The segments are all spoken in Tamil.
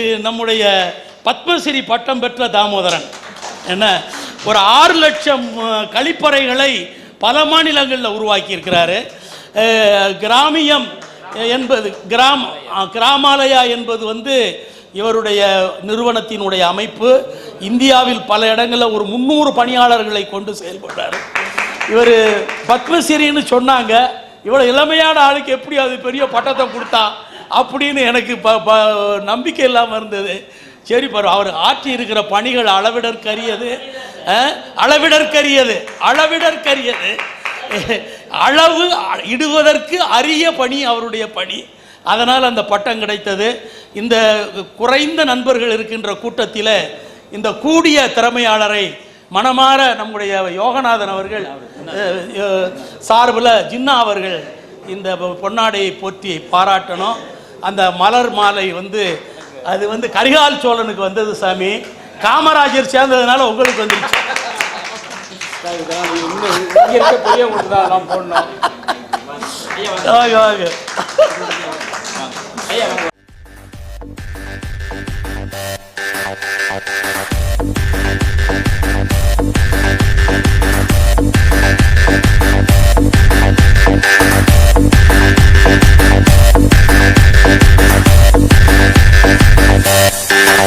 நம்முடைய பத்மஸ்ரீ பட்டம் பெற்ற தாமோதரன். என்ன? ஒரு ஆறு லட்சம் கழிப்பறைகளை பல மாநிலங்களில் உருவாக்கி இருக்கிறாரு கிராமியம் என்பது கிராம கிராமாலயா என்பது வந்து இவருடைய நிறுவனத்தினுடைய அமைப்பு. இந்தியாவில் பல இடங்களில் ஒரு முந்நூறு பணியாளர்களை கொண்டு செயல்படுறார் இவர் பத்மஸ்ரீன்னு சொன்னாங்க. இவ்வளோ இளமையான ஆளுக்கு எப்படி அது பெரிய பட்டத்தை கொடுத்தா? அப்படின்னு எனக்கு ப ப நம்பிக்கை இல்லாமல் இருந்தது. சரி பாரு அவர் ஆற்றி இருக்கிற பணிகள் அளவிடற்கரியது. அளவிடற்கரியது அளவிடற்கரியது. அளவு இடுவதற்கு அரிய பணி அவருடைய பணி. அதனால் அந்த பட்டம் கிடைத்தது. இந்த குறைந்த நண்பர்கள் இருக்கின்ற கூட்டத்தில் இந்த கூடிய திறமையாளரை மனமாற நம்முடைய யோகநாதன் அவர்கள் சார்பில் ஜின்னா அவர்கள் இந்த பொன்னாடையை போற்றி பாராட்டணும். அந்த மலர் மாலை வந்து அது வந்து கரிகால் சோழனுக்கு வந்தது சாமி. காமராஜர் சேர்ந்ததுனால உங்களுக்கு வந்துருச்சு. இதெல்லாம் நீங்க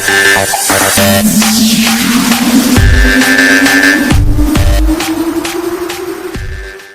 Thank you.